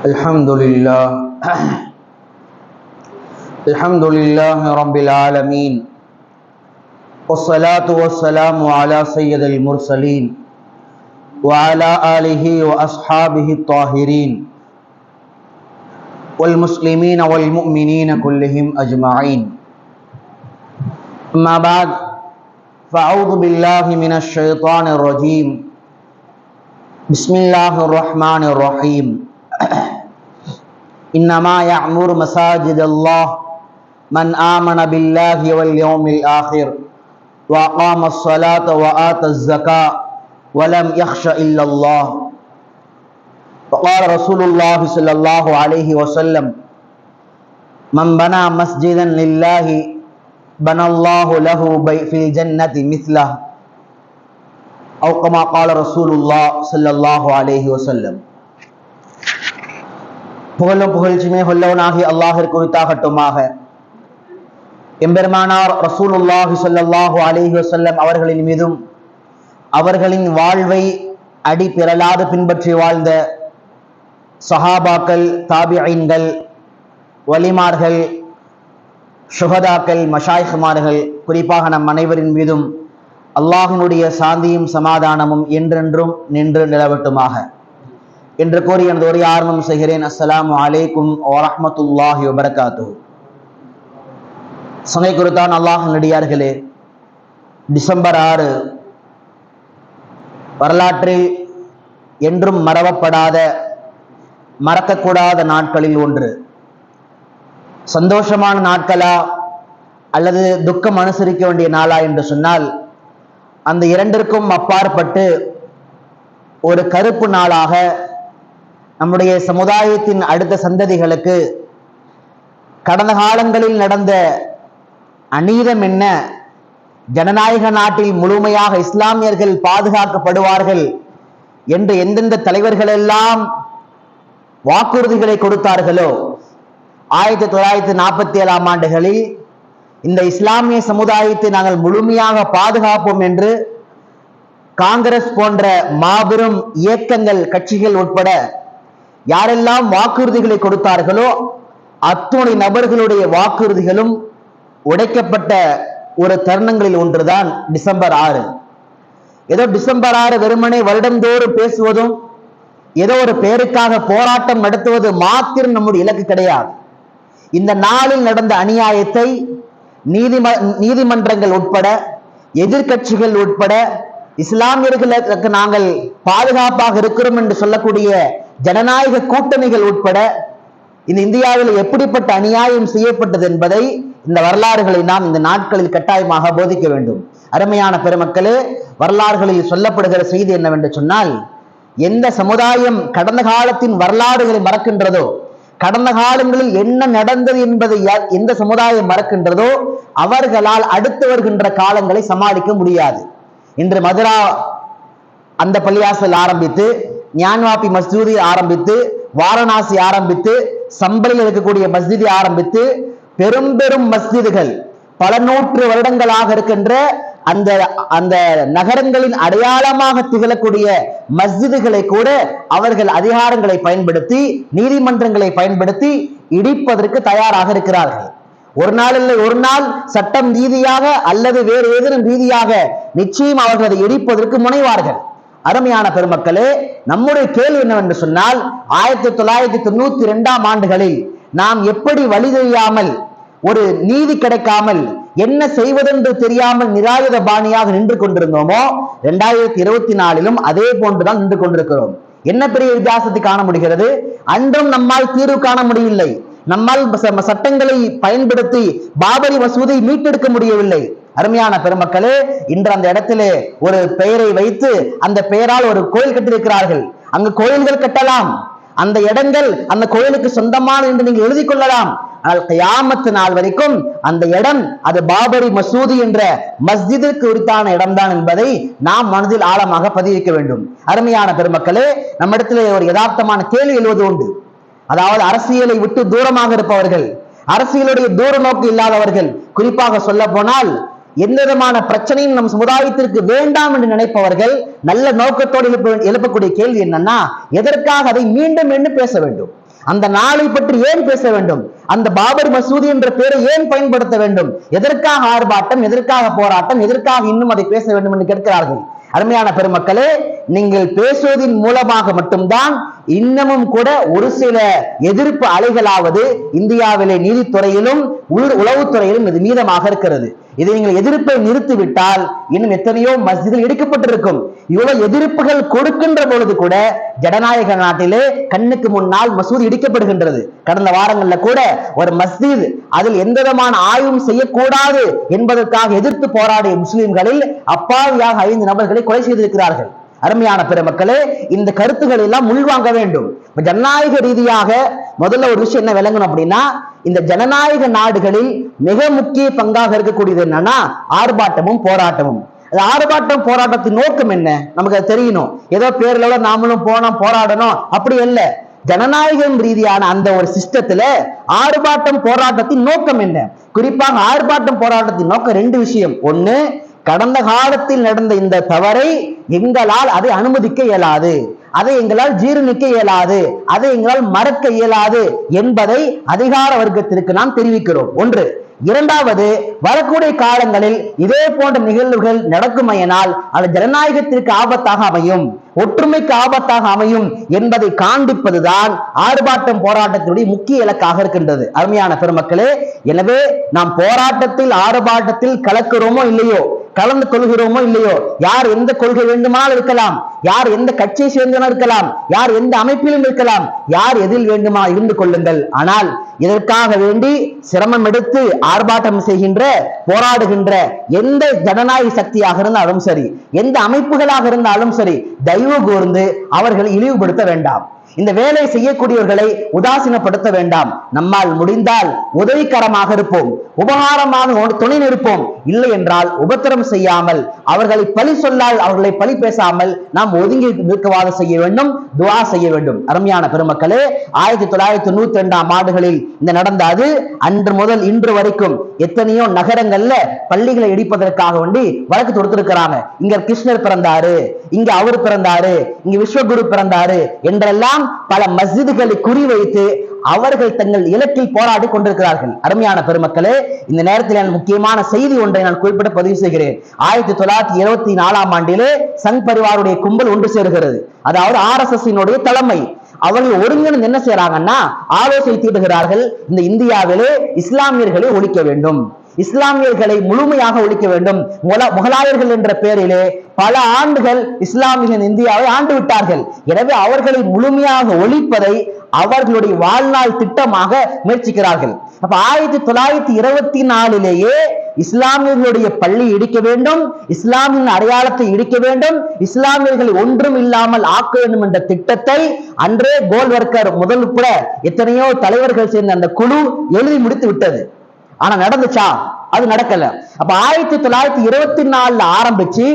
الحمد لله الحمد لله رب العالمين. والصلاة والسلام على سيد المرسلين وعلى آله وأصحابه الطاهرين والمسلمين والمؤمنين كلهم أجمعين. أما بعد فأعوذ بالله من الشيطان الرجيم. بسم الله الرحمن الرحيم. إنما يعمر مساجد الله من آمن بالله واليوم الآخر وأقام الصلاة وآتى الزكاة ولم يخش إلا الله. وقال رسول الله صلى الله عليه وسلم من بنى مسجدا لله بنى الله له في الجنة مثله. أو كما قال رسول الله صلى الله عليه وسلم. புகழும் புகழ்ச்சியுமே கொல்லவனாகி அல்லாஹிற்கு உரித்தாகட்டுமாக. எம்பெருமானார் ரசூலுல்லாஹி சொல்லாஹு அலிஹி வசல்லம் அவர்களின் மீதும் அவர்களின் வாழ்வை அடி பிறலாது பின்பற்றி வாழ்ந்த சஹாபாக்கள் தாபிஐன்கள் வலிமார்கள் சுகதாக்கள் மஷாய்குமார்கள் குறிப்பாக நம் அனைவரின் மீதும் அல்லாஹினுடைய சாந்தியும் சமாதானமும் என்றென்றும் நின்று நிலவட்டுமாக. என்று கூறி எனது உரை ஆரம்பம் செய்கிறேன். அஸ்ஸலாமு அலைக்கும் வரமத்துல்லாஹி வபரகாத்து சனை குறித்தான் அல்லாஹ் நடிகார்களே டிசம்பர் ஆறு வரலாற்றில் என்றும் மறவப்படாத மறக்கக்கூடாத நாட்களில் ஒன்று. சந்தோஷமான நாட்களா அல்லது துக்கம் அனுசரிக்க வேண்டிய நாளா என்று சொன்னால் அந்த இரண்டிற்கும் அப்பாற்பட்டு ஒரு கருப்பு நாளாக நம்முடைய சமுதாயத்தின் அடுத்த சந்ததிகளுக்கு கடந்த காலங்களில் நடந்த அநீதம் என்ன? ஜனநாயக நாட்டில் முழுமையாக இஸ்லாமியர்கள் பாதுகாக்கப்படுவார்கள் என்று எந்தெந்த தலைவர்கள் எல்லாம் வாக்குறுதிகளை கொடுத்தார்களோ ஆயிரத்தி தொள்ளாயிரத்தி நாற்பத்தி ஏழாம் ஆண்டுகளில் இந்த இஸ்லாமிய சமுதாயத்தை நாங்கள் முழுமையாக பாதுகாப்போம் என்று காங்கிரஸ் போன்ற மாபெரும் இயக்கங்கள் கட்சிகள் உட்பட யாரெல்லாம் வாக்குறுதிகளை கொடுத்தார்களோ அத்துணை நபர்களுடைய வாக்குறுதிகளும் உடைக்கப்பட்ட ஒரு தருணங்களில் ஒன்றுதான் டிசம்பர் ஆறு. ஏதோ டிசம்பர் ஆறு வெறுமனே வருடந்தோறும் பேசுவதும் ஏதோ ஒரு பேருக்காக போராட்டம் நடத்துவது மாத்திரம் நம்முடைய இலக்கு கிடையாது. இந்த நாளில் நடந்த அநியாயத்தை நீதிம நீதிமன்றங்கள் உட்பட எதிர்கட்சிகள் உட்பட இஸ்லாமியர்களுக்கு நாங்கள் பாதுகாப்பாக இருக்கிறோம் என்று சொல்லக்கூடிய ஜனநாயக கூட்டணிகள் உட்பட இந்த இந்தியாவில் எப்படிப்பட்ட அநியாயம் செய்யப்பட்டது என்பதை இந்த வரலாறுகளை நாம் இந்த நாட்களில் கட்டாயமாக போதிக்க வேண்டும். அருமையான பெருமக்களே வரலாறுகளில் சொல்லப்படுகிற செய்தி என்னவென்று சொன்னால் எந்த சமுதாயம் கடந்த காலத்தின் வரலாறுகளை மறக்கின்றதோ கடந்த காலங்களில் என்ன நடந்தது என்பதை எந்த சமுதாயம் மறக்கின்றதோ அவர்களால் அடுத்து வருகின்ற காலங்களை சமாளிக்க முடியாது. இன்று மதுரா அந்த பள்ளியாசல் ஆரம்பித்து ஞான்வாபி மஸ்ஜூதி ஆரம்பித்து வாரணாசி ஆரம்பித்து சம்பளில் இருக்கக்கூடிய மஸ்ஜிதை ஆரம்பித்து பெரும் பெரும் மஸ்ஜிதுகள் பல நூற்று வருடங்களாக இருக்கின்ற அந்த அந்த நகரங்களின் அடையாளமாக திகழக்கூடிய மஸ்ஜிதுகளை கூட அவர்கள் அதிகாரங்களை பயன்படுத்தி நீதிமன்றங்களை பயன்படுத்தி இடிப்பதற்கு தயாராக இருக்கிறார்கள். ஒரு நாள் இல்லை ஒரு நாள் சட்டம் ரீதியாக அல்லது வேறு ஏதேனும் ரீதியாக நிச்சயம் அவர்கள் அதை இடிப்பதற்கு முனைவார்கள். அருமையான பெருமக்களே நம்முடைய கேள்வி என்னவென்று சொன்னால் ஆயிரத்தி தொள்ளாயிரத்தி தொண்ணூத்தி இரண்டாம் ஆண்டுகளில் நாம் எப்படி வழி தெரியாமல் ஒரு நீதி கிடைக்காமல் என்ன செய்வதென்று தெரியாமல் நிராயுத பாணியாக நின்று கொண்டிருந்தோமோ இரண்டாயிரத்தி இருபத்தி நாலிலும் அதே போன்றுதான் நின்று கொண்டிருக்கிறோம். என்ன பெரிய வித்தியாசத்தை காண முடிகிறது? அன்றும் நம்மால் தீர்வு காண முடியவில்லை. நம்மால் சட்டங்களை பயன்படுத்தி பாபரி மசூதை மீட்டெடுக்க முடியவில்லை. அருமையான பெருமக்களே இன்று அந்த இடத்திலே ஒரு பெயரை வைத்து அந்த பெயரால் ஒரு கோயில் கட்டியிருக்கிறார்கள். அங்கு கோயில்கள் கட்டலாம். அந்த இடங்கள் அந்த கோயிலுக்கு சொந்தமான என்று நீங்கள் எழுதி கொள்ளலாம். ஆனால் கயாமத்து நாள் வரைக்கும் அந்த இடம் அது பாபரி மசூதி என்ற மஸ்ஜிதிற்கு உரித்தான இடம்தான் என்பதை நாம் மனதில் ஆழமாக பதிவிக்க வேண்டும். அருமையான பெருமக்களே நம்மிடத்திலே ஒரு யதார்த்தமான கேள்வி எழுவது உண்டு. அதாவது அரசியலை விட்டு தூரமாக இருப்பவர்கள் அரசியலுடைய தூர நோக்கு இல்லாதவர்கள் குறிப்பாக சொல்ல போனால் எந்த விதமான பிரச்சனையும் நம் சமுதாயத்திற்கு வேண்டாம் என்று நினைப்பவர்கள் நல்ல நோக்கத்தோடு எழுப்ப எழுப்பக்கூடிய கேள்வி என்னன்னா எதற்காக அதை மீண்டும் மீண்டும் பேச வேண்டும்? அந்த நாளை பற்றி ஏன் பேச வேண்டும்? அந்த பாபர் மசூதி என்ற பெயரை ஏன் பயன்படுத்த வேண்டும்? எதற்காக ஆர்ப்பாட்டம் எதற்காக போராட்டம் எதற்காக இன்னும் அதை பேச வேண்டும் என்று கேட்கிறார்கள்? அருமையான பெருமக்களே நீங்கள் பேசுவதன் மூலமாக மட்டும்தான் இன்னமும் கூட ஒரு சில எதிர்ப்பு அலைகளாவது இந்தியாவிலே நீதித்துறையிலும் உள் உளவுத்துறையிலும் இது மீதமாக இருக்கிறது. இதை நீங்கள் எதிர்ப்பை நிறுத்திவிட்டால் இன்னும் எத்தனையோ மஸ்ஜிதில் இடிக்கப்பட்டிருக்கும் இவ்வளவு எதிர்ப்புகள் கொடுக்கின்ற பொழுது கூட ஜனநாயக நாட்டிலே கண்ணுக்கு முன்னால் மசூதி இடிக்கப்படுகின்றது. கடந்த வாரங்கள்ல கூட ஒரு மஸ்ஜித் அதில் எந்த விதமான ஆய்வும் செய்யக்கூடாது என்பதற்காக எதிர்த்து போராடிய முஸ்லிம்களில் அப்பாவியாக ஐந்து நபர்களை கொலை செய்திருக்கிறார்கள். அருமையான பெருமக்களே இந்த கருத்துக்கள் எல்லாம் உள்வாங்க வேண்டும். ஜனநாயக ரீதியாக முதல்ல ஒரு விஷயம் என்ன விளங்கணும் அப்படின்னா இந்த ஜனநாயக நாடுகளில் மிக முக்கிய பங்காக இருக்கக்கூடியது என்னன்னா ஆர்ப்பாட்டமும் போராட்டமும். அது ஆர்ப்பாட்டம் போராட்டத்தின் நோக்கம் என்ன? நமக்கு அது தெரியணும். ஏதோ பேர்ல நாமளும் போனோம் போராடணும். அப்படி இல்ல ஜனநாயகம் ரீதியான அந்த ஒரு சிஸ்டத்துல ஆர்ப்பாட்டம் போராட்டத்தின் நோக்கம் என்ன? குறிப்பாக ஆர்ப்பாட்டம் போராட்டத்தின் நோக்கம் ரெண்டு விஷயம். ஒண்ணு கடந்த காலத்தில் நடந்த இந்த தவறை எங்களால் அதை அனுமதிக்க இயலாது. அதை எங்களால் ஜீரணிக்க இயலாது. அதை எங்களால் மறக்க இயலாது என்பதை அதிகார வர்க்கத்திற்கு நாம் தெரிவிக்கிறோம். ஒன்று. இரண்டாவது வரக்கூடிய காலங்களில் இதே போன்ற நிகழ்வுகள் நடக்குமையினால் அது ஜனநாயகத்திற்கு ஆபத்தாக அமையும். ஒற்றுமைக்கு ஆபத்தாக அமையும் என்பதை காண்பிப்பதுதான் ஆர்ப்பாட்டம் போராட்டத்தினுடைய முக்கிய இலக்காக இருக்கின்றது. அருமையான பெருமக்களே எனவே நாம் போராட்டத்தில் ஆர்ப்பாட்டத்தில் கலக்கிறோமோ இல்லையோ கலந்து கொள்கிறோமோ இல்லையோ யார் எந்த கொள்கை வேண்டுமானால் இருக்கலாம் யார் எந்த கட்சியை சேர்ந்தவன இருக்கலாம் யார் எந்த அமைப்பிலும் இருக்கலாம் யார் எதில் வேண்டுமா இருந்து கொள்ளுங்கள். ஆனால் இதற்காக வேண்டி சிரமம் எடுத்து ஆர்ப்பாட்டம் செய்கின்ற போராடுகின்ற எந்த ஜனநாயக சக்தியாக இருந்தாலும் சரி எந்த அமைப்புகளாக இருந்தாலும் சரி தயவு கூர்ந்து அவர்களை இழிவுபடுத்த வேண்டாம். இந்த வேலை செய்யக்கூடியவர்களை உதாசீனப்படுத்த வேண்டாம். நம்மால் முடிந்தால் உதவிகரமாக இருப்போம். உபகாரமாக துணை நிற்போம். இல்லை என்றால் உபத்திரம் செய்யாமல் அவர்களை பழி சொல்லால் அவர்களை பழி பேசாமல் நாம் ஒதுங்கி நிற்கவாத செய்ய வேண்டும் துவா செய்ய வேண்டும். அருமையான பெருமக்களே ஆயிரத்தி தொள்ளாயிரத்தி தொண்ணூத்தி ரெண்டாம் ஆண்டுகளில் இந்த நடந்த அது அன்று முதல் இன்று வரைக்கும் எத்தனையோ நகரங்கள்ல பள்ளிகளை இடிப்பதற்காக வேண்டி வழக்கு தொடுத்திருக்கிறாங்க. இங்க கிருஷ்ணர் பிறந்தாரு இங்க அவர் பிறந்தாரு இங்க விஸ்வகுரு பிறந்தாரு என்றெல்லாம் பல மஸ்ஜிதுகளை குறிவைத்து அவர்கள் தங்கள் இலக்கில் போராடி கொண்டிருக்கிறார்கள். அருமையான பெருமக்களே இந்த நேரத்தில் நான் முக்கியமான செய்தி ஒன்றை நான் குறிப்பிட பதிவு செய்கிறேன். ஆயிரத்தி தொள்ளாயிரத்தி இருபத்தி நாலாம் ஆண்டிலே சங் பரிவாருடைய கும்பல் ஒன்று சேர்கிறது. அதாவது ஆர் எஸ் எஸ் தலைமை. அவர்கள் ஒருங்கிணைந்து என்ன செய்யறாங்கன்னா ஆலோசனை தீட்டுகிறார்கள். இந்த இந்தியாவிலே இஸ்லாமியர்களை ஒழிக்க வேண்டும். இஸ்லாமியர்களை முழுமையாக ஒழிக்க வேண்டும். முகலாயர்கள் என்ற பெயரிலே பல ஆண்டுகள் இஸ்லாமியன் இந்தியாவை ஆண்டு விட்டார்கள். எனவே அவர்களை முழுமையாக ஒழிப்பதை அவர்களுடைய வாழ்நாள் திட்டமாக முயற்சிக்கிறார்கள். அப்ப ஆயிரத்தி தொள்ளாயிரத்தி இருபத்தி நாலிலேயே இஸ்லாமியர்களுடைய பள்ளி இடிக்க வேண்டும் இஸ்லாமியின் அடையாளத்தை இடிக்க வேண்டும் இஸ்லாமியர்களை ஒன்றும் இல்லாமல் ஆக்க வேண்டும் என்ற திட்டத்தை அன்றே கோல்வர்க்கர் முதல் கூட எத்தனையோ தலைவர்கள் சேர்ந்த அந்த குழு எழுதி முடித்து விட்டது. ஆனா நடந்துச்சா? அது நடக்கல. அப்ப ஆயிரத்தி தொள்ளாயிரத்தி இருபத்தி நாலுல ஆரம்பிச்சு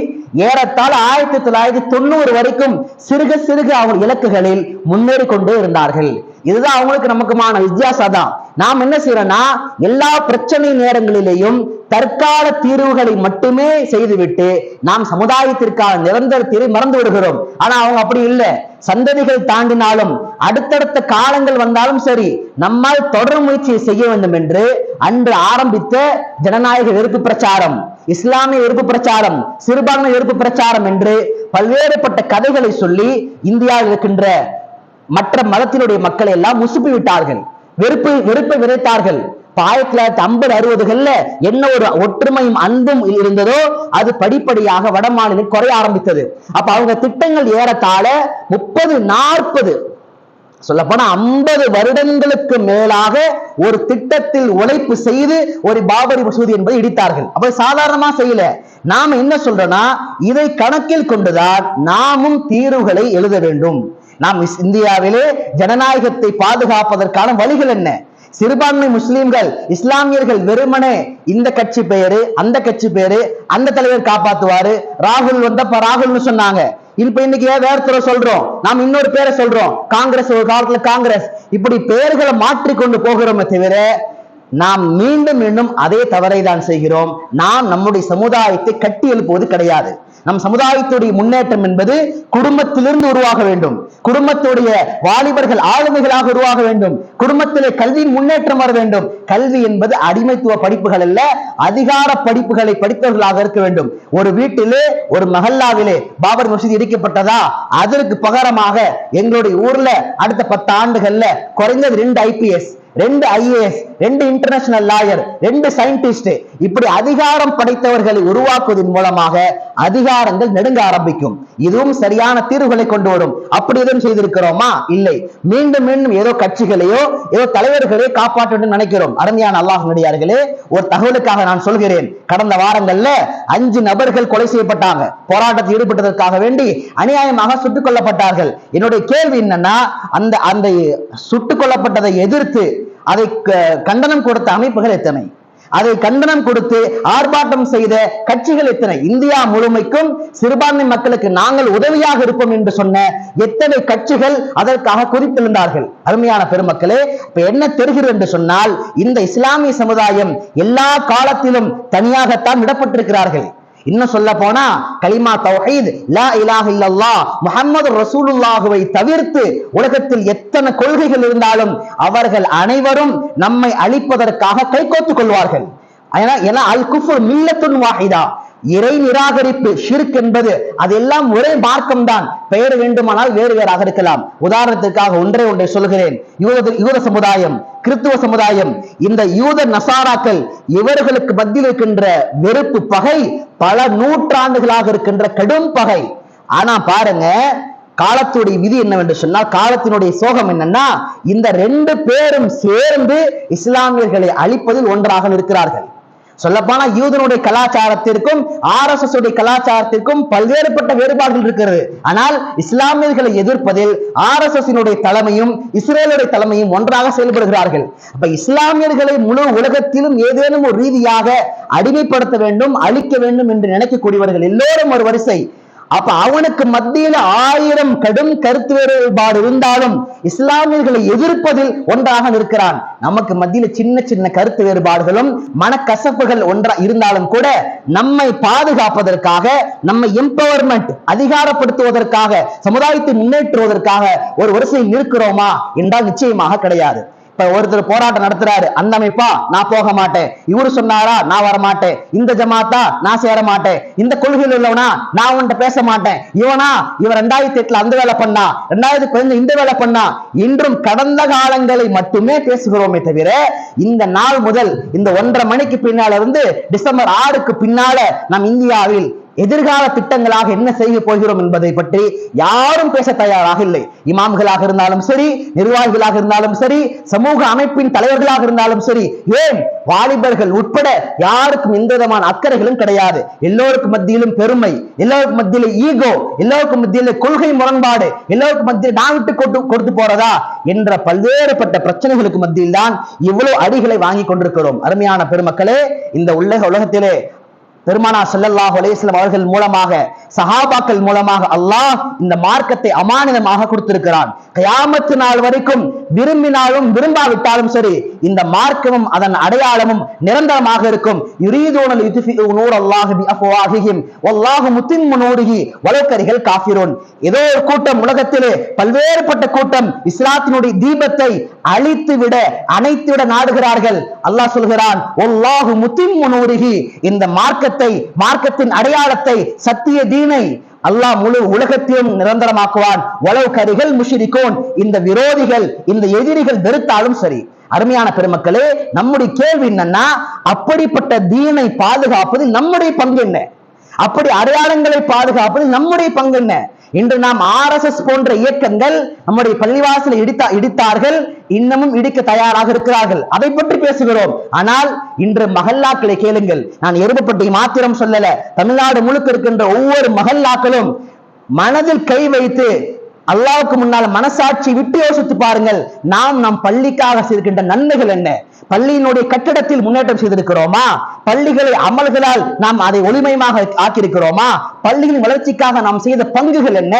ஏறத்தாழ ஆயிரத்தி தொள்ளாயிரத்தி தொண்ணூறு வரைக்கும் சிறுக சிறுக அவங்க இலக்குகளில் முன்னேறி கொண்டே இருந்தார்கள். இதுதான் அவங்களுக்கு நமக்குமான வித்தியாசம் தான் நாம் என்ன செய்யறோம்னா எல்லா பிரச்சனை நேரங்களிலேயும் தற்கால தீர்வுகளை மட்டுமே செய்துவிட்டு நாம் சமுதாயத்திற்கான நிரந்தர தீர்வை மறந்து விடுகிறோம். ஆனா அவங்க அப்படி இல்லை. சந்ததிகள் தாண்டினாலும் அடுத்தடுத்த காலங்கள் வந்தாலும் சரி நம்மால் தொடர் முயற்சியை செய்ய வேண்டும் என்று அன்று ஆரம்பித்த ஜனநாயக வெறுப்பு பிரச்சாரம் இஸ்லாமிய வெறுப்பு பிரச்சாரம் சிறுபான்மை வெறுப்பு பிரச்சாரம் என்று பல்வேறுபட்ட கதைகளை சொல்லி இந்தியாவில் இருக்கின்ற மற்ற மதத்தினுடைய மக்களை எல்லாம் உசுப்பி விட்டார்கள். வெறுப்பு வெறுப்பை விதைத்தார்கள். ஆயிரத்தி தொள்ளாயிரத்தி ஐம்பது அறுபதுகள்ல என்ன ஒரு ஒற்றுமையும் அன்பும் இருந்ததோ அது படிப்படியாக வட மாநிலம் குறைய ஆரம்பித்தது. அப்ப அவங்க திட்டங்கள் ஏறத்தாழ முப்பது நாற்பது சொல்லப்போனா ஐம்பது வருடங்களுக்கு மேலாக ஒரு திட்டத்தில் உழைப்பு செய்து ஒரு பாபரி மசூதி என்பதை இடித்தார்கள். அப்ப சாதாரணமா செய்யல. நாம என்ன சொல்றோம்னா இதை கணக்கில் கொண்டுதான் நாமும் தீர்வுகளை எழுத வேண்டும். நாம் இந்தியாவிலே ஜனநாயகத்தை பாதுகாப்பதற்கான வழிகள் என்ன? சிறுபான்மை முஸ்லிம்கள் இஸ்லாமியர்கள் வெறுமனே இந்த கட்சி பெயரு அந்த கட்சி பேரு அந்த தலைவர் காப்பாத்துவாரு. ராகுல் வந்தப்ப ராகுல்னு சொன்னாங்க. இப்ப இன்னைக்கு ஏன் வேற சொல்றோம்? நாம் இன்னொரு பேரை சொல்றோம். காங்கிரஸ் ஒரு காலத்துல காங்கிரஸ். இப்படி பெயர்களை மாற்றிக்கொண்டு போகிறோமே தவிர நாம் மீண்டும் மீண்டும் அதே தவறை தான் செய்கிறோம். நாம் நம்முடைய சமுதாயத்தை கட்டி எழுப்புவது கிடையாது. நம் சமுதாயத்துடைய முன்னேற்றம் என்பது குடும்பத்திலிருந்து உருவாக வேண்டும். குடும்பத்துடைய வாலிபர்கள் ஆளுமைகளாக உருவாக வேண்டும். குடும்பத்திலே கல்வியின் முன்னேற்றம் வர வேண்டும். கல்வி என்பது அடிமைத்துவ படிப்புகள் அல்ல அதிகார படிப்புகளை படித்தவர்களாக இருக்க வேண்டும். ஒரு வீட்டிலே ஒரு மஹல்லாவிலே பாபர் மசூதி இடிக்கப்பட்டதா? அதற்கு பகரமாக எங்களுடைய ஊர்ல அடுத்த பத்து ஆண்டுகள்ல குறைந்தது ரெண்டு ஐபிஎஸ் ரெண்டு ஐஏஎஸ் ரெண்டு இன்டர்நேஷனல் லாயர் ரெண்டு சயின்டிஸ்ட் இப்படி அதிகாரம் படைத்தவர்களை உருவாக்குவதன் மூலமாக அதிகாரங்கள் நெடுங்க ஆரம்பிக்கும். இதுவும் சரியான தீர்வுகளை கொண்டு வரும். அப்படி எதுவும் செய்திருக்கிறோமா? இல்லை. மீண்டும் மீண்டும் ஏதோ கட்சிகளையோ ஏதோ தலைவர்களையோ காப்பாற்றணும் நினைக்கிறோம். அருமையான அல்லாஹ் நடிகார்களே ஒரு தகவலுக்காக நான் சொல்கிறேன். கடந்த வாரங்கள்ல அஞ்சு நபர்கள் கொலை செய்யப்பட்டாங்க. போராட்டத்தில் ஈடுபட்டதற்காக வேண்டி அநியாயமாக சுட்டுக் கொல்லப்பட்டார்கள். என்னுடைய கேள்வி என்னன்னா அந்த அந்த சுட்டுக் கொல்லப்பட்டதை எதிர்த்து அதை க- கண்டனம் கொடுத்த அமைப்புகள் எத்தனை? அதை கண்டனம் கொடுத்து ஆர்ப்பாட்டம் செய்த கட்சிகள் எத்தனை? இந்தியா முழுமைக்கும் சிறுபான்மை மக்களுக்கு நாங்கள் உதவியாக இருப்போம் என்று சொன்ன எத்தனை கட்சிகள் அதற்காக குறித்திருந்தார்கள் அருமையான பெருமக்களே இப்ப என்ன தெரிகிறது என்று சொன்னால் இந்த இஸ்லாமிய சமுதாயம் எல்லா காலத்திலும் தனியாகத்தான் விடப்பட்டிருக்கிறார்கள். இன்னும் சொல்ல போனா கலிமா தௌஹீத் லா இலாஹ இல்லல்லாஹ் முஹம்மது ரசூலுல்லாஹுவை தவிர்த்து உலகத்தில் எத்தனை கொள்கைகள் இருந்தாலும் அவர்கள் அனைவரும் நம்மை அழிப்பதற்காக கைகோத்துக் கொள்வார்கள். ஏன்னா- ஏன்னா அல் குஃபு மில்லத்துன் வாஹிதா. இறை நிராகரிப்பு ஷிர்க் என்பது அதெல்லாம் ஒரே மார்க்கம் தான் பெயர் வேண்டுமானால் வேறு வேறாக இருக்கலாம். உதாரணத்திற்காக ஒன்றே ஒன்றை சொல்கிறேன். யூத யூத சமுதாயம் கிறிஸ்துவ சமுதாயம் இந்த யூத நசாராக்கள் இவர்களுக்கு மத்தியில் இருக்கின்ற வெறுப்பு பகை பல நூற்றாண்டுகளாக இருக்கின்ற கடும் பகை. ஆனா பாருங்க காலத்துடைய விதி என்னவென்று சொன்னால் காலத்தினுடைய சோகம் என்னன்னா இந்த ரெண்டு பேரும் சேர்ந்து இஸ்லாமியர்களை அழிப்பதில் ஒன்றாக இருக்கிறார்கள் சொல்லப்போனா யூதனுடைய கலாச்சாரத்திற்கும் ஆர் எஸ் எஸ் உடைய கலாச்சாரத்திற்கும் பல்வேறுபட்ட வேறுபாடுகள் இருக்கிறது. ஆனால் இஸ்லாமியர்களை எதிர்ப்பதில் ஆர் எஸ் எஸ் தலைமையும் இஸ்ரேலுடைய தலைமையும் ஒன்றாக செயல்படுகிறார்கள். அப்ப இஸ்லாமியர்களை முழு உலகத்திலும் ஏதேனும் ஒரு ரீதியாக அடிமைப்படுத்த வேண்டும் அழிக்க வேண்டும் என்று நினைக்கக்கூடியவர்கள் எல்லோரும் ஒரு வரிசை. அப்ப அவனுக்கு மத்தியில ஆயிரம் கடும் கருத்து வேறுபாடு இருந்தாலும் இஸ்லாமியர்களை எதிர்ப்பதில் ஒன்றாக நிற்கிறான். நமக்கு மத்தியில சின்ன சின்ன கருத்து வேறுபாடுகளும் மனக்கசப்புகள் ஒன்றா இருந்தாலும் கூட நம்மை பாதுகாப்பதற்காக நம்மை எம்பவர்மெண்ட் அதிகாரப்படுத்துவதற்காக சமுதாயத்தை முன்னேற்றுவதற்காக ஒரு வரிசையில் நிற்கிறோமா? என்றால் நிச்சயமாக கிடையாது. இப்ப ஒருத்தர் போராட்டம் நடத்துறாரு அந்த அமைப்பா நான் போக மாட்டேன். இவரு சொன்னாரா? நான் வர மாட்டேன் இந்த ஜமாத்தா நான் சேர மாட்டேன் இந்த கொள்கையில் உள்ளவனா நான் உன்கிட்ட பேச மாட்டேன். இவனா இவன் ரெண்டாயிரத்தி எட்டுல அந்த வேலை பண்ணா ரெண்டாயிரத்தி பதினஞ்சு இந்த வேலை பண்ணா இன்றும் கடந்த காலங்களை மட்டுமே பேசுகிறோமே தவிர இந்த நாள் முதல் இந்த ஒன்றரை மணிக்கு பின்னால இருந்து டிசம்பர் ஆறுக்கு பின்னால நம் இந்தியாவில் எதிர்கால திட்டங்களாக என்ன செய்ய போகிறோம் என்பதை பற்றி யாரும் பேச தயாராக இல்லை. இமாம்களாக இருந்தாலும் சரி நிர்வாகிகளாக இருந்தாலும் சரி சமூக அமைப்பின் தலைவர்களாக இருந்தாலும் சரி ஏன் வாலிபர்கள் உட்பட யாருக்கும் எந்த விதமான அக்கறைகளும் கிடையாது. எல்லோருக்கும் மத்தியிலும் பெருமை எல்லோருக்கும் மத்தியில ஈகோ எல்லோருக்கும் மத்தியில கொள்கை முரண்பாடு எல்லோருக்கும் மத்தியில் நான் விட்டு கொடுத்து கொடுத்து போறதா என்ற பல்வேறுபட்ட பிரச்சனைகளுக்கு மத்தியில் தான் இவ்வளவு அடிகளை வாங்கி கொண்டிருக்கிறோம். அருமையான பெருமக்களே இந்த உலக உலகத்திலே பெருமானா ஸல்லல்லாஹு அலைஹி அவர்கள் மூலமாக சஹாபாக்கள் மூலமாக அல்லாஹ் இந்த மார்க்கத்தை அமானிதமாக கொடுத்திருக்கிறான். கயாமத்து நாள் வரைக்கும் விரும்பினாலும் விரும்பாவிட்டாலும் சரி இந்த மார்க்கமும் அதன் அடையாளமும் நிரந்தரமாக இருக்கும். யுரீதூனல் யுத்ஃபிஉ நூர் அல்லாஹ் பி வல்லாஹு முத்திம்மு நூரிஹி வலக்கரிகள் காஃபிரூன். ஏதோ ஒரு கூட்டம் உலகத்திலே பல்வேறுபட்ட கூட்டம் இஸ்லாத்தினுடைய தீபத்தை அழித்து விட அனைத்து விட நாடுகிறார்கள். அல்லாஹ் சொல்கிறான் வல்லாஹு முத்திம்மு இந்த மார்க்கத்தை மார்க்கத்தின் அடையாளத்தை சத்திய தீனை அல்லாஹ் முழு உலகத்தையும் நிரந்தரமாக்குவான். உளவு கரிகள் முஷிரிக்கோன் இந்த விரோதிகள் இந்த எதிரிகள் வெறுத்தாலும் சரி. அருமையான பெருமக்களே நம்முடைய கேள்வி என்னன்னா அப்படிப்பட்ட தீனை பாதுகாப்பது நம்முடைய பங்கு என்ன? அப்படி அடையாளங்களை பாதுகாப்பது நம்முடைய பங்கு என்ன? இன்று நாம் ஆர்எஸ்எஸ் போன்ற இயக்கங்கள் நம்முடைய பள்ளிவாசலை இடித்தா இடித்தார்கள் இன்னமும் இடிக்க தயாராக இருக்கிறார்கள். அதை பற்றி பேசுகிறோம். ஆனால் இன்று மகல்லாக்களை கேளுங்கள். நான் எருபப்பட்டி மாத்திரம் சொல்லல. தமிழ்நாடு முழுக்க இருக்கின்ற ஒவ்வொரு மகல்லாக்களும் மனதில் கை வைத்து அல்லாவுக்கு முன்னால் மனசாட்சி விட்டு யோசித்து பாருங்கள். நாம் நம் பள்ளிக்காக செய்திருக்கின்ற நன்மைகள் என்ன? பள்ளியினுடைய கட்டிடத்தில் முன்னேற்றம் செய்திருக்கிறோமா? பள்ளிகளை அமல்களால் நாம் அதை ஒளிமயமாக ஆக்கியிருக்கிறோமா? பள்ளியின் வளர்ச்சிக்காக நாம் செய்த பங்குகள் என்ன?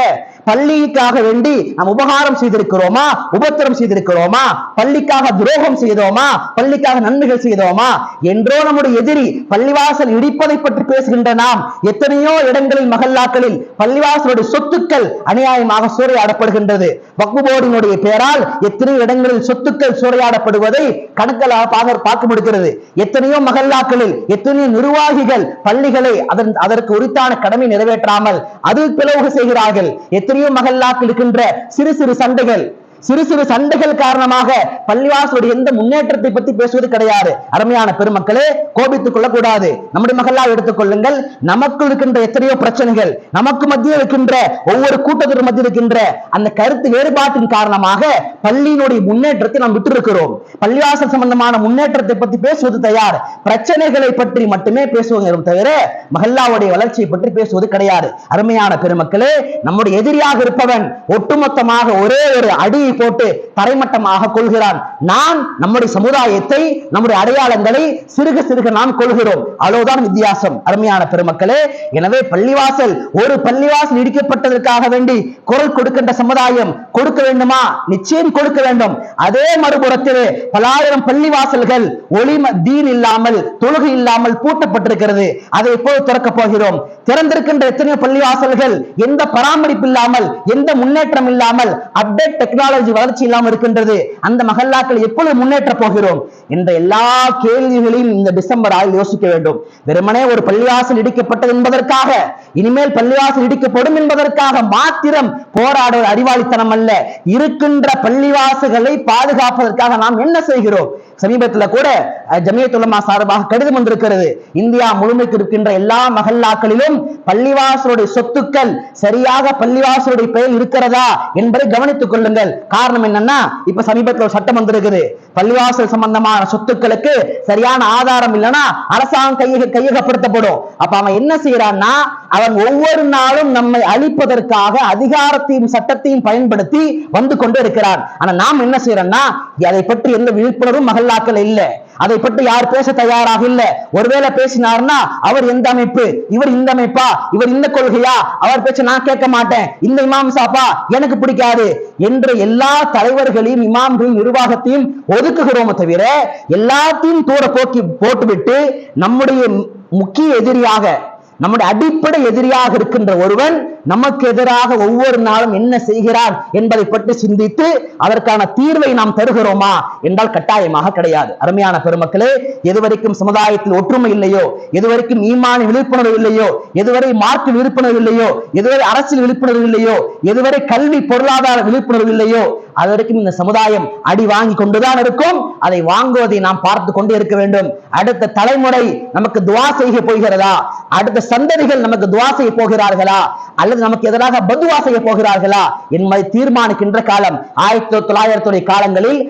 பள்ளிக்காக வேண்டி நாம் உபகாரம் செய்திருக்கிறோமா? உபத்திரம் செய்திருக்கிறோமா? பள்ளிக்காக துரோகம் செய்தோமா? பள்ளிக்காக நன்மைகள் செய்தோமா? என்றோ நம்முடைய எதிரி பள்ளிவாசல் இடிப்பதை பற்றி பேசுகின்ற நாம் எத்தனையோ இடங்களில் மகல்லாக்களில் பள்ளிவாசலுடைய சொத்துக்கள் அநியாயமாக சூறையாடப்படுகின்றது. வக்பு போர்டினுடைய பெயரால் எத்தனையோ இடங்களில் சொத்துக்கள் சூறையாடப்படுவதை கணக்கலாக பார்க்க முடிகிறது. எத்தனையோ மகல்லாக்களில் எத்தனையோ நிர்வாகிகள் பள்ளிகளை அதன் அதற்கு உரித்தான கடமை நிறைவேற்றாமல் அது பிளவு செய்கிறார்கள். எத்தனை எத்தனையோ மகல்லாக்கள் இருக்கின்ற சிறு சிறு சண்டைகள். சிறு சிறு சண்டைகள் காரணமாக பள்ளிவாசலுடைய எந்த முன்னேற்றத்தை பத்தி பேசுவது கிடையாது. அருமையான பெருமக்களே கோபித்துக் கொள்ளக்கூடாது. நம்முடைய மகளா எடுத்துக்கொள்ளுங்கள் நமக்கு இருக்கின்ற எத்தனையோ பிரச்சனைகள் நமக்கு மத்தியில் இருக்கின்ற ஒவ்வொரு கூட்டத்திற்கு மத்தியில் இருக்கின்ற அந்த கருத்து வேறுபாட்டின் காரணமாக பள்ளியினுடைய முன்னேற்றத்தை நாம் விட்டிருக்கிறோம். பள்ளிவாசல் சம்பந்தமான முன்னேற்றத்தை பத்தி பேசுவது தயார். பிரச்சனைகளை பற்றி மட்டுமே பேசுவாங்க தவிர மகல்லாவுடைய வளர்ச்சியை பற்றி பேசுவது கிடையாது. அருமையான பெருமக்களே நம்முடைய எதிரியாக இருப்பவன் ஒட்டுமொத்தமாக ஒரே ஒரு அடியை போட்டு தரைமட்டமாக கொள்கிறான். நான் நம்முடைய சமுதாயத்தை நம்முடைய அடையாளங்களை சிறுக சிறுக நாம் கொள்கிறோம். அவ்வளவுதான் வித்தியாசம் அருமையான பெருமக்களே. எனவே பள்ளிவாசல் ஒரு பள்ளிவாசல் இடிக்கப்பட்டதற்காக வேண்டி குரல் கொடுக்கின்ற சமுதாயம் கொடுக்க வேண்டுமா? நிச்சயம் கொடுக்க வேண்டும். அதே மறுபுறத்தில் பலாயிரம் பள்ளிவாசல்கள் ஒளி தீன் இல்லாமல் தொழுகை இல்லாமல் பூட்டப்பட்டிருக்கிறது. அதை எப்போது திறக்கப் போகிறோம். திறந்திருக்கின்ற எத்தனையோ பள்ளிவாசல்கள் எந்த பராமரிப்பு இல்லாமல் எந்த முன்னேற்றம் இல்லாமல் அப்டேட் டெக்னாலஜி வளர்ச்சி இல்லாமல் இருக்கின்றது. அந்த மகல்லாக்கள் எப்பொழுது முன்னேற்ற போகிறோம்? என்ற எல்லா கேள்விகளையும் இந்த டிசம்பர் ஆயில் யோசிக்க வேண்டும். வெறுமனே ஒரு பள்ளிவாசல் இடிக்கப்பட்டது என்பதற்காக இனிமேல் பள்ளிவாசல் இடிக்கப்படும் என்பதற்காக மாத்திரம் போராடுவது அறிவாளித்தனம் அல்ல. இருக்கின்ற பள்ளிவாசல்களை பாதுகாப்பதற்காக நாம் என்ன செய்கிறோம்? சமீபத்தில் கூட ஜமியத்துலமா சார்பாக கடிதம் வந்திருக்கிறது இந்தியா முழுமைக்கு இருக்கின்ற எல்லா மகல்லாக்களிலும் பள்ளிவாசலுடைய சொத்துக்கள் சரியாக பள்ளிவாசலுடைய பெயர் இருக்கிறதா என்பதை கவனித்துக் கொள்ளுங்கள். காரணம் என்னன்னா இப்ப சமீபத்தில் ஒரு சட்டம் வந்திருக்குது பள்ளிவாசல் சம்பந்தமான சொத்துக்களுக்கு சரியான ஆதாரம் இல்லைன்னா அரசாங்கம் கையக கையகப்படுத்தப்படும். அப்ப அவன் என்ன செய்யறான்னா அவன் ஒவ்வொரு நாளும் நம்மை அழிப்பதற்காக அதிகாரத்தையும் சட்டத்தையும் பயன்படுத்தி வந்து கொண்டு இருக்கிறான். ஆனா நாம் என்ன செய்யறோம்னா அதை பற்றி எந்த விழிப்புணர்வும் மகல்லாக்கள் இல்லை. அதை பற்றி யார் பேச தயாராக இல்லை. ஒருவேளை பேசினார்னா அவர் எந்த அமைப்பு? இவர் இந்த அமைப்பா? இவர் இந்த கொள்கையா? அவர் பேச்ச நான் கேட்க மாட்டேன். இந்த இமாம் சாப்பா எனக்கு பிடிக்காது. என்று எல்லா தலைவர்களையும் இமாம்களின் நிர்வாகத்தையும் ஒதுக்குகிறோமே தவிர எல்லாத்தையும் தூர போக்கி போட்டுவிட்டு நம்முடைய முக்கிய எதிரியாக நம்முடைய அடிப்படை எதிரியாக இருக்கின்ற ஒருவன் நமக்கு எதிராக ஒவ்வொரு நாளும் என்ன செய்கிறான் என்பதை பற்றி சிந்தித்து அதற்கான தீர்வை நாம் தருகிறோமா என்றால் கட்டாயமாக கிடையாது. அருமையான பெருமக்களே எதுவரைக்கும் சமுதாயத்தில் ஒற்றுமை இல்லையோ எதுவரைக்கும் ஈமான விழிப்புணர்வு இல்லையோ எதுவரை மார்க்கு விழிப்புணர்வு இல்லையோ எதுவரை அரசியல் விழிப்புணர்வு இல்லையோ எதுவரை கல்வி பொருளாதார விழிப்புணர்வு இல்லையோ அது வரைக்கும் இந்த சமுதாயம் அடி வாங்கி கொண்டுதான் இருக்கும். அதை வாங்குவதை நாம் பார்த்து கொண்டே இருக்க வேண்டும். அடுத்த தலைமுறை நமக்கு துவா செய்ய போகிறதா? அடுத்த சந்ததிகள் நமக்கு துவா செய்ய போகிறார்களா? அல்லது நமக்கு எதிராக பதுவா செய்ய போகிறார்களா? என்பதை தீர்மானிக்கின்ற காலம். ஆயிரத்தி தொள்ளாயிரத்துடைய காலங்களில்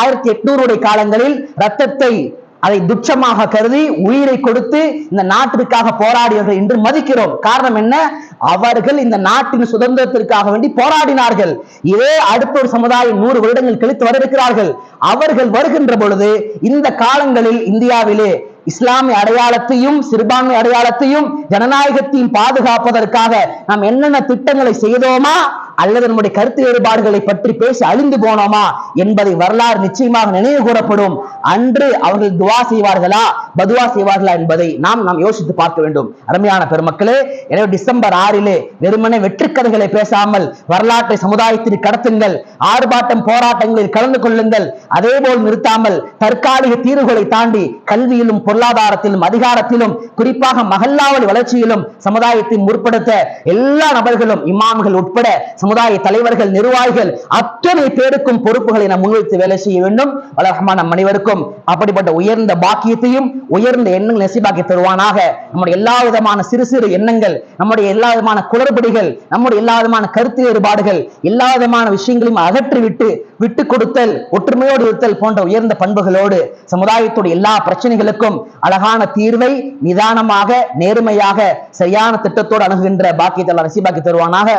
ஆயிரத்தி எட்நூறுடைய காலங்களில் ரத்தத்தை அதை துச்சமாக கருதி உயிரை கொடுத்து இந்த நாட்டிற்காக போராடியவர்கள் என்று மதிக்கிறோம். காரணம் என்ன? அவர்கள் இந்த நாட்டின் சுதந்திரத்திற்காக வேண்டி போராடினார்கள். இதே அடுத்த ஒரு சமுதாயம் நூறு வருடங்கள் கழித்து வரவிருக்கிறார்கள். அவர்கள் வருகின்ற பொழுது இந்த காலங்களில் இந்தியாவிலே இஸ்லாமிய அடையாளத்தையும் சிறுபான்மை அடையாளத்தையும் ஜனநாயகத்தையும் பாதுகாப்பதற்காக நாம் என்னென்ன திட்டங்களை செய்தோமா? அல்லது நம்முடைய கருத்து வேறுபாடுகளை பற்றி பேசி அழிந்து போனோமா என்பதை வரலாறு நிச்சயமாக நினைவு கூறப்படும். அன்று அவர்கள் துவா செய்வார்களா? பதுவா செய்வார்களா என்பதை நாம் நாம் யோசித்து பார்க்க வேண்டும். அருமையான பெருமக்களே எனவே டிசம்பர் ஆறிலே வெறுமனே வெற்றுக்கதைகளை பேசாமல் வரலாற்றை சமுதாயத்திற்கு கடத்துங்கள். ஆர்ப்பாட்டம் போராட்டங்களில் கலந்து கொள்ளுங்கள். அதே போல் நிறுத்தாமல் தற்காலிக தீர்வுகளை தாண்டி கல்வியிலும் பொருளாதாரத்திலும் அதிகாரத்திலும் குறிப்பாக மகல்லாவளி வளர்ச்சியிலும் சமுதாயத்தை முற்படுத்த எல்லா நபர்களும் இமாம்கள் உட்பட சமுதாய தலைவர்கள் நிர்வாகிகள் அத்தனை பேருக்கும் பொறுப்புகளை நாம் முன்வைத்து வேலை செய்ய வேண்டும். வளர்கமா நம் அனைவருக்கும் அப்படிப்பட்ட உயர்ந்த பாக்கியத்தையும் உயர்ந்த எண்ணங்கள் நெசிபாக்கி தருவானாக. நம்முடைய எல்லா விதமான சிறு சிறு எண்ணங்கள் நம்முடைய எல்லா விதமான குளறுபடிகள் நம்முடைய எல்லா விதமான கருத்து வேறுபாடுகள் எல்லா விதமான விஷயங்களையும் அகற்றிவிட்டு விட்டு கொடுத்தல் ஒற்றுமையோடு இருத்தல் போன்ற உயர்ந்த பண்புகளோடு சமுதாயத்துடைய எல்லா பிரச்சனைகளுக்கும் அழகான தீர்வை நிதானமாக நேர்மையாக சரியான திட்டத்தோடு அணுகுகின்ற பாக்கியத்தை நசிபாக்கி தருவானாக.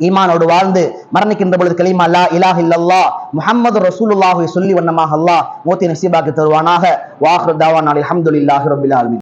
ஈமானோடு வாழ்ந்து மரணிக்கின்ற பொழுது கலிமா அல்லா இலாஹ் இல்லல்லா முஹம்மது ரசூலுல்லாஹை சொல்லி வண்ணமாக அல்லாஹ் மோத்தி நசீபாக்கு தருவானாக. வாஹ்ரதாவான் அலி அலமதுல்லாஹி ரபில் ஆலமின்.